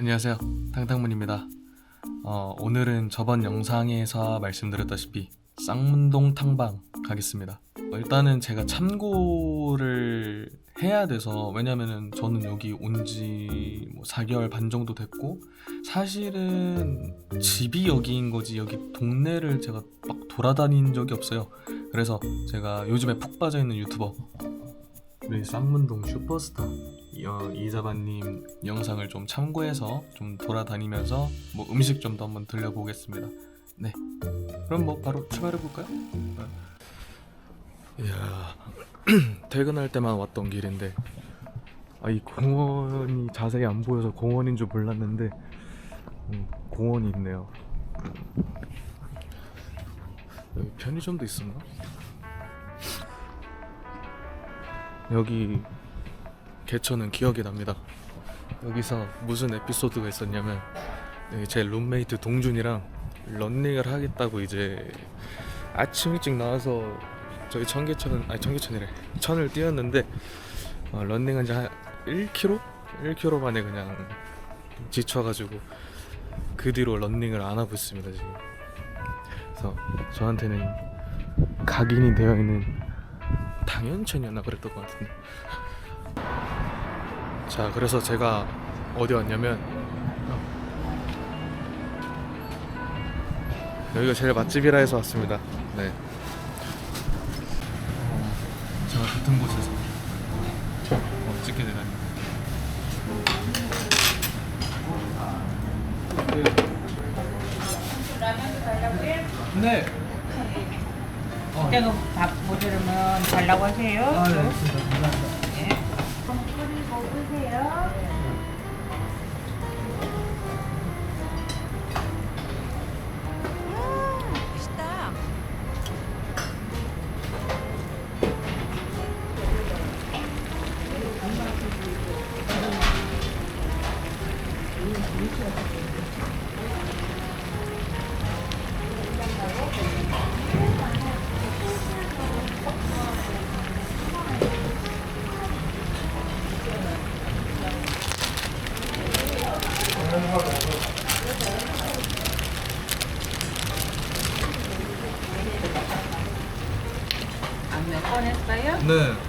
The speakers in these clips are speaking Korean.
안녕하세요. 탕탕문입니다. 어, 오늘은 저번 영상에서 말씀드렸다시피 쌍문동 탕방 가겠습니다. 어, 일단은 제가 참고를 해야 돼서 왜냐면은 저는 여기 온지 뭐 4개월 반 정도 됐고 사실은 집이 여기인 거지 여기 동네를 제가 막 돌아다닌 적이 없어요. 그래서 제가 요즘에 푹 빠져 있는 유튜버 우리 쌍문동 슈퍼스타 어, 이자반님 영상을 좀 참고해서 좀 돌아다니면서 뭐 음식점도 한번 들려보겠습니다. 네, 그럼 뭐 바로 출발해 볼까요? 이야, 퇴근할 때만 왔던 길인데 아 이 공원이 자세히 안 보여서 공원인 줄 몰랐는데 음, 공원이 있네요. 여기 편의점도 있었나? 여기 개천은 기억이 납니다. 여기서 무슨 에피소드가 있었냐면 제 룸메이트 동준이랑 런닝을 하겠다고 이제 아침 일찍 나와서 저기 청계천 아니 청계천이래 천을 뛰었는데 어, 런닝한 지 한 1km? 1km 만에 그냥 지쳐가지고 그 뒤로 런닝을 안 하고 있습니다 지금. 그래서 저한테는 각인이 되어 있는 당연천이었나 그랬던 것 같은데. 자, 그래서 제가 어디 왔냐면 여기가 제일 맛집이라 해서 왔습니다. 네. 어, 제가 같은 곳에서 어, 찍게 되다니. 네. 이따가 밥 모자르면 달라고 하세요. 아, 네, 알겠습니다. 감사합니다. 먹으세요. 안면 꺼냈어요? 네.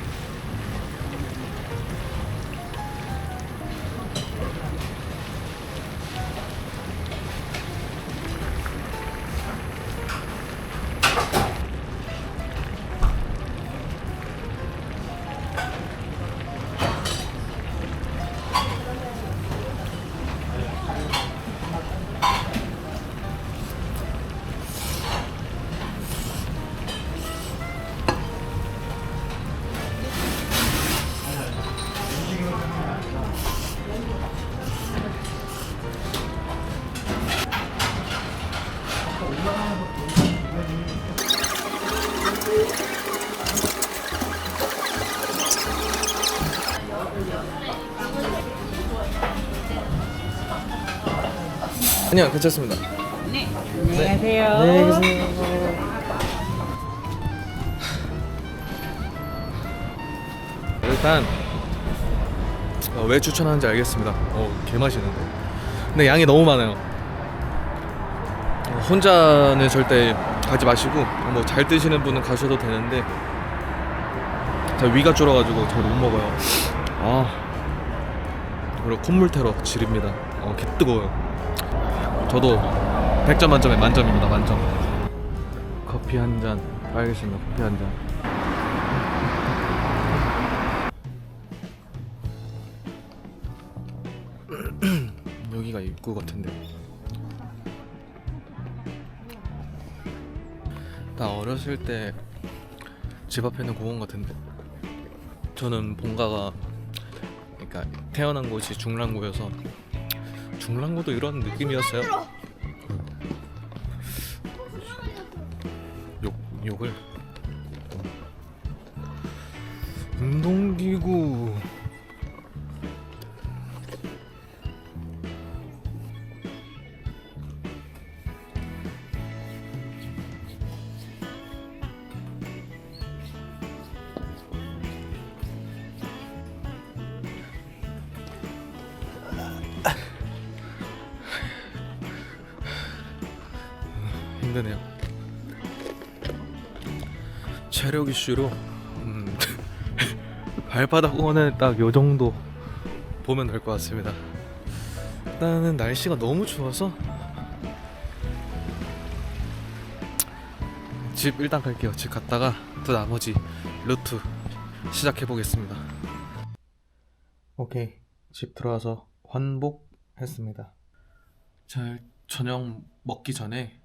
아니요, 괜찮습니다. 네. 안녕하세요. 안녕히 계세요. 일단 어, 왜 추천하는지 알겠습니다. 어, 개 맛있는데. 근데 양이 너무 많아요. 어, 혼자는 절대 가지 마시고 뭐 잘 드시는 분은 가셔도 되는데 저 위가 줄어가지고 잘 못 먹어요. 아 그리고 콧물 테러 지릅니다. 어, 개 뜨거워요. 저도 100점 만점에 만점입니다. 만점. 커피 한 잔. 알겠습니다. 커피 한 잔. 여기가 입구 같은데. 나 어렸을 때 집 앞에 있는 공원 같은데. 저는 본가가 그러니까 태어난 곳이 중랑구여서 중랑구도 이런 느낌이었어요. 욕 욕을. 운동기구 힘드네요. 체력 이슈로 음, 발바닥 원은 딱요 정도 보면 될 것 같습니다. 일단은 날씨가 너무 추워서 집 일단 갈게요. 집 갔다가 또 나머지 루트 시작해 보겠습니다. 오케이 집 들어와서 환복했습니다. 자 저녁 먹기 전에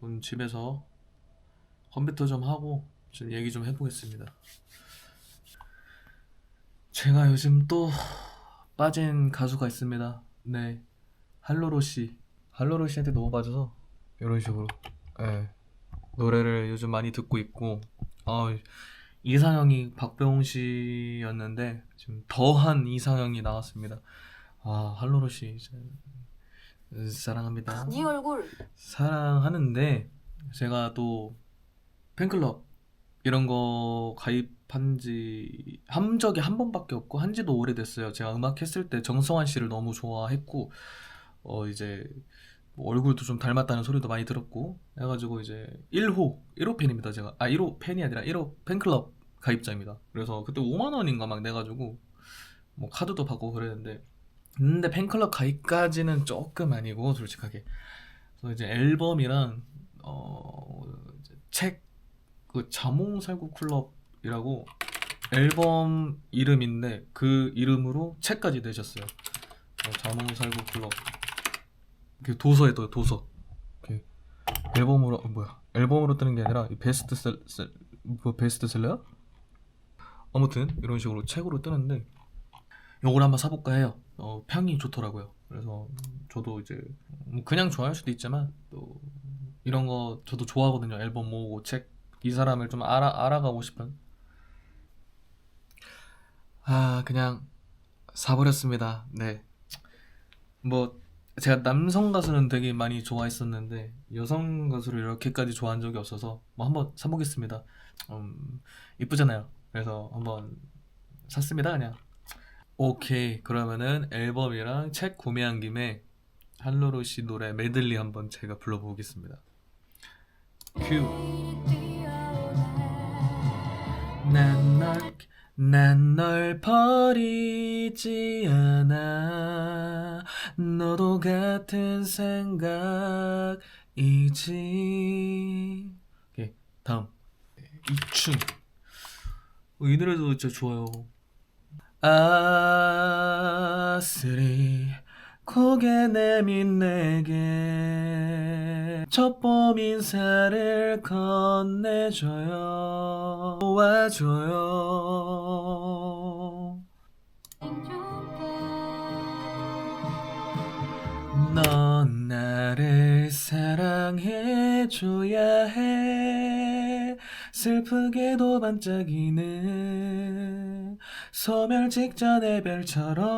오늘 집에서 컴퓨터 좀 하고 좀 얘기 좀 해보겠습니다. 제가 요즘 또 빠진 가수가 있습니다. 네, 할로로 씨. 할로로 씨한테 너무 빠져서 이런 식으로 예, 노래를 요즘 많이 듣고 있고 아, 이상형이 박병호 씨였는데 지금 더한 이상형이 나왔습니다. 아 할로로 씨 사랑합니다. 네 얼굴 사랑하는데 제가 또 팬클럽 이런 거 가입한 지 한 적이 한 번밖에 없고 한 지도 오래됐어요. 제가 음악 했을 때 정성환 씨를 너무 좋아했고 어 이제 뭐 얼굴도 좀 닮았다는 소리도 많이 들었고 해가지고 이제 1호 1호 팬입니다. 제가 아 1호 팬이 아니라 1호 팬클럽 가입자입니다. 그래서 그때 5만 원인가 막 내가지고 뭐 카드도 받고 그랬는데 근데 팬클럽 가입까지는 조금 아니고 솔직하게 그래서 이제 앨범이랑 어, 책, 그 자몽살구 클럽이라고 앨범 이름인데 그 이름으로 책까지 내셨어요. 어, 자몽살구 클럽. 그 도서에도 도서. 이렇게 앨범으로 어, 뭐야? 앨범으로 뜨는 게 아니라 이 베스트셀 셀- 뭐 베스트셀러? 아무튼 이런 식으로 책으로 뜨는데 요걸 한번 사볼까 해요. 어, 평이 좋더라고요. 그래서 저도 이제 뭐 그냥 좋아할 수도 있지만 또 이런 거 저도 좋아하거든요. 앨범 모으고 책 이 사람을 좀 알아 알아가고 싶은. 아 그냥 사버렸습니다. 네. 뭐 제가 남성 가수는 되게 많이 좋아했었는데 여성 가수를 이렇게까지 좋아한 적이 없어서 뭐 한번 사보겠습니다. 음 이쁘잖아요. 그래서 한번 샀습니다 그냥. 오케이. 그러면은 앨범이랑 책 구매한 김에 한로로 씨 노래 메들리 한번 제가 불러보겠습니다. 큐. 난널난 널 버리지 않아. 너도 같은 생각이지. 오케이. 다음. 이춘 어, 이 노래도 진짜 좋아요 아스리 고개 내민 내게 첫봄 인사를 건네줘요. 와줘요. 넌 나를 사랑해줘야 해. 슬프게도 반짝이는 소멸 직전의 별처럼.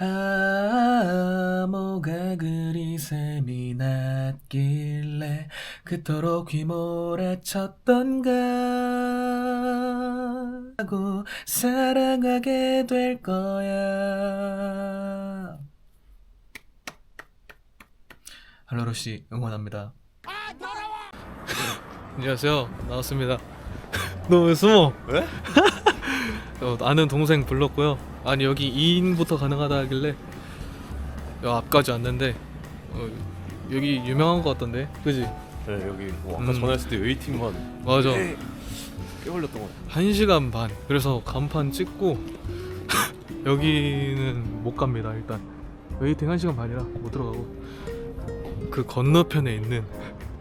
아 뭐가 그리 샘이 났길래 그토록 귀몰아쳤던가 하고 사랑하게 될 거야. 할로로 씨 응원합니다 안녕하세요 나왔습니다 너 왜 숨어? 왜? 어, 아는 동생 불렀고요. 아니 여기 2인부터 가능하다 하길래 여 앞까지 왔는데 어, 여기 유명한 것 같던데, 그지? 네 여기 뭐 아까 음. 전화했을 때 웨이팅만 맞아. 꽤, 꽤 걸렸던 것 같아 한 시간 반. 그래서 간판 찍고 여기는 못 갑니다. 일단 웨이팅 한 시간 반이라 못 들어가고 그 건너편에 있는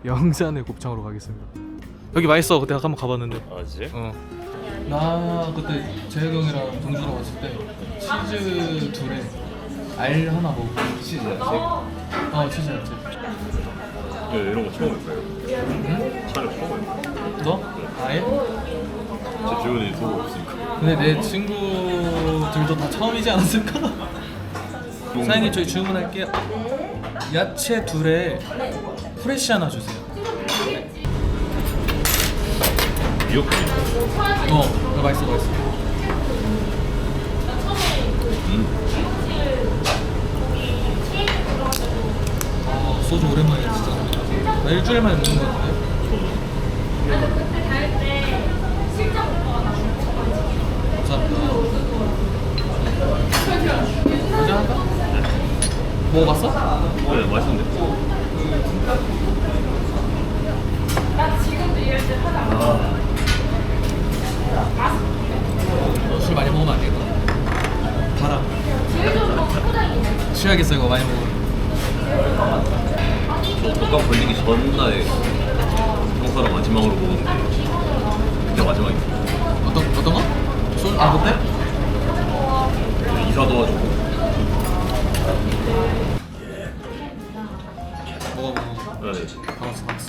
영산의 곱창으로 가겠습니다. 여기 맛있어. 그때 한번 가봤는데. 아 진짜? 어. 나 그때 재혁 형이랑 동주랑 왔을 때 치즈 둘에 알 하나 먹고 치즈 야채? 어 치즈 야채 네, 이런 거 처음 해봐요 응? 촬영 처음 해봐요 너? 아예? 제 주변에 유튜브 없으니까 근데 내 친구들도 다 처음이지 않았을까? 사장님 저희 주문할게요 야채 둘에 프레쉬 하나 주세요 미역국 어 이거 맛있어 맛있어 아, 소주 오랜만이야 진짜. 나 일주일 만에 먹는 거 같은데. 감사합니다. 괜찮을까? 먹어봤어? 네, 맛있는데. 너 술 많이 먹으면 안 되겠다. 달아. 취하겠어 이거 많이 먹으면. 저 독감 걸리기 전날에 형사랑 마지막으로 먹었는데 그때 마지막이야. 어떤 어떤 거? 소주 아 그때? 이사 도와주고 먹어 먹어. 네. 알았어 알았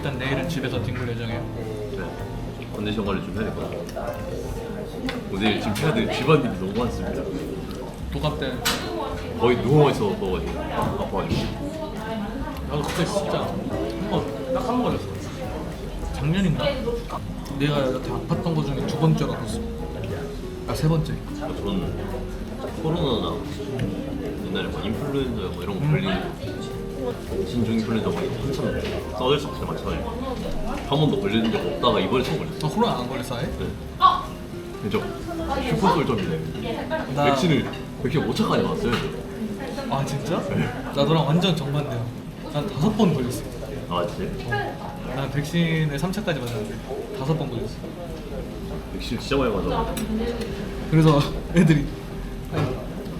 일단 내일은 집에서 뒹굴 예정이에요. 네. 컨디션 관리 좀 해야 될 것 같아요. 오늘 지금 해야 될 집안일이 너무 많습니다. 독감 때 거의 누워 있어 먹어가지고 아파가지고. 나도 그때 진짜 한번딱 한 번 걸렸어. 작년인가? 내가 여태 아팠던 거 중에 두 번째로 아팠어. 아세 번째. 저는 코로나나 옛날에 막 인플루엔자 뭐 이런 거 걸리고 인플루엔자 막 이거 한참 써들 때 많잖아요. 한 번도 걸리는 적 없다가 이번에 처음 걸렸어요. 너 코로나 안 걸렸어 아예? 네. 그죠? 슈퍼 솔점이네. 나- 백신을 백신 5차까지 맞았어요. 저. 아 진짜? 나 너랑 완전 정반대야. 난 다섯 번 걸렸어. 아 진짜? 난 백신을 3차까지 맞았는데 다섯 번 걸렸어. 백신 진짜 많이 맞아. 그래서 애들이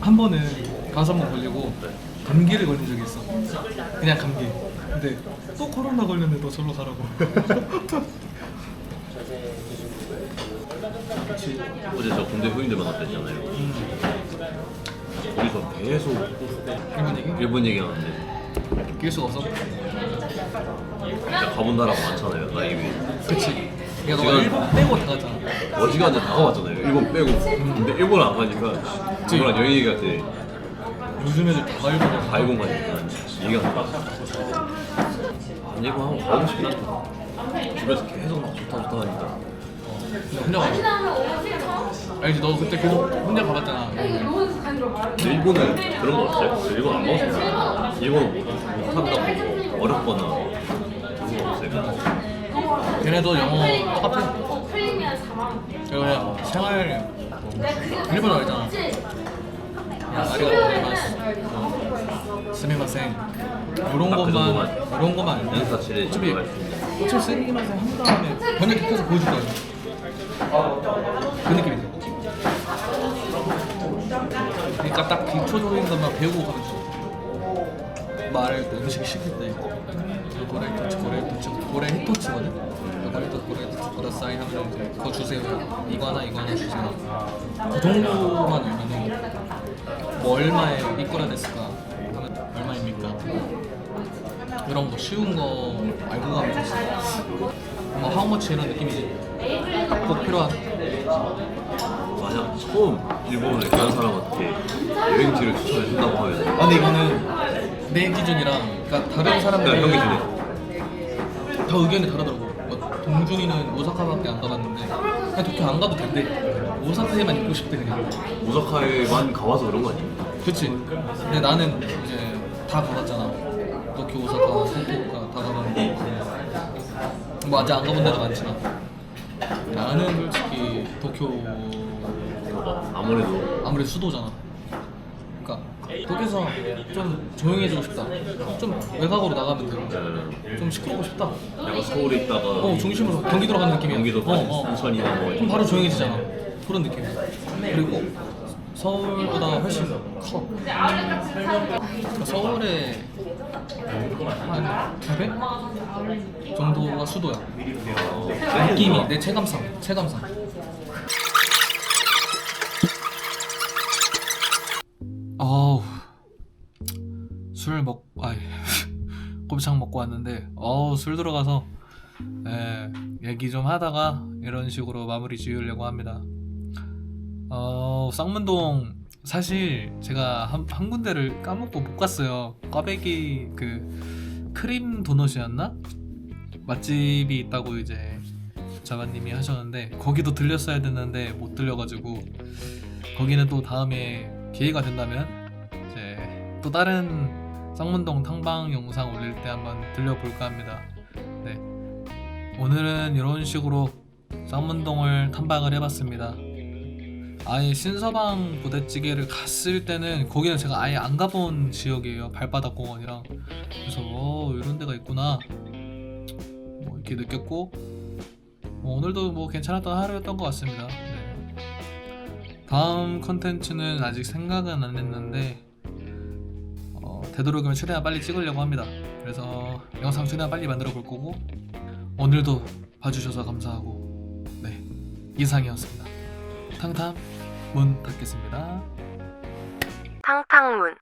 한 번은 다섯 번 걸리고 감기를 걸린 적이 있어. 그냥 감기. 근데 또 코로나 걸렸는데 너 절로 가라고. 어제 저 군대 후임들 만났댔잖아요. 거기서 계속 일본 얘기? 일본 얘기하는데 낄 수가 없어. 진짜 가본 나라가 많잖아요. 나 이미 그치. 야, 너 지금- 일본 빼고 다 가잖아. 어지간히 다 가봤잖아요. 일본 빼고. 근데 일본 안 가니까 누구랑 여행 얘기 할 때 요즘 애들 다 일본이야. 다 일본 가니까 얘기가 안 일본 한번 가고 싶긴 한데 주변에서 계속 막 좋다 좋다 하니까 혼자 가. 알지? 너 그때 계속 혼자 가봤잖아. 근데 일본은 그런 거 없어요? 일본 안 먹었어요. 일본은 못, 못한다고 어렵거나 그런 거 없어요. 걔네도 영어 똑같아. 그리고 그냥 생활 일본어 알잖아. 스미마생. 이런 것만. 이런 것만 인사치레 어차피. 어차피 스미마생 한 다음에 번역해서 보여줄 거야. 그 느낌이지. 그러니까 딱 기초적인 것만 배우고 가면 돼. 말을 때 음식 시킬 때 고래 토치 고래 토치 고래 히토치거든. 고래 토치 고래 토치 고래 사이 하면 그거 주세요. 이거 하나 이거 하나 주세요. 그 정도만 알면은 뭐 얼마에 이거라 됐을까 하면 얼마입니까? 이런 거 쉬운 거 알고 가면 좋지. 뭐 하우머치 이런 느낌이지. 꼭 필요한. 만약 처음 일본을 가는 사람한테 여행지를 추천해 준다고 하면 아 근데 이거는 내 기준이랑 그러니까 다른 형 기준에 다 의견이 다르더라고. 뭐 동준이는 오사카밖에 안 가봤는데 그냥 도쿄 안 가도 된대. 오사카에만 있고 싶대 그냥. 오사카에만 가봐서 그런 거 아니에요? 그치. 근데 나는 이제 다 가봤잖아. 도쿄, 오사카, 후쿠오카 다 가봤는데 뭐 아직 안 가본 데도 많지만 나는 솔직히 도쿄 아무래도 아무래도 수도잖아. 그러니까 도쿄에서 좀 조용해지고 싶다. 좀 외곽으로 나가면 되고 그좀 시끄럽고 싶다. 약간 서울에 있다가 어 중심으로 경기도로 가는 느낌이야. 경기도 어, 어. 순천이나 뭐좀 바로 조용해지잖아. 그런 느낌. 그리고 서울보다 훨씬 커. 그러니까 서울의 한두 배? 정도가 수도야. 느낌이 내 체감상, 체감상. 어우 술 먹, 아이 곱창 먹고 왔는데 어우 술 들어가서 예, 얘기 좀 하다가 이런 식으로 마무리 지으려고 합니다. 어, 쌍문동 사실 제가 한, 한 군데를 까먹고 못 갔어요. 꽈배기 그 크림 도넛이었나? 맛집이 있다고 이제 자바님이 하셨는데 거기도 들렸어야 됐는데 못 들려가지고 거기는 또 다음에 기회가 된다면 이제 또 다른 쌍문동 탕방 영상 올릴 때 한번 들려볼까 합니다. 네. 오늘은 이런 식으로 쌍문동을 탐방을 해봤습니다. 아예 신서방 부대찌개를 갔을 때는 거기는 제가 아예 안 가본 지역이에요. 발바닥 공원이랑 그래서 어 이런 데가 있구나 뭐 이렇게 느꼈고 뭐 오늘도 뭐 괜찮았던 하루였던 것 같습니다. 네. 다음 컨텐츠는 아직 생각은 안 했는데 어, 되도록이면 최대한 빨리 찍으려고 합니다. 그래서 영상 최대한 빨리 만들어 볼 거고 오늘도 봐주셔서 감사하고 네 이상이었습니다. 탕탕 문 닫겠습니다. 탕탕문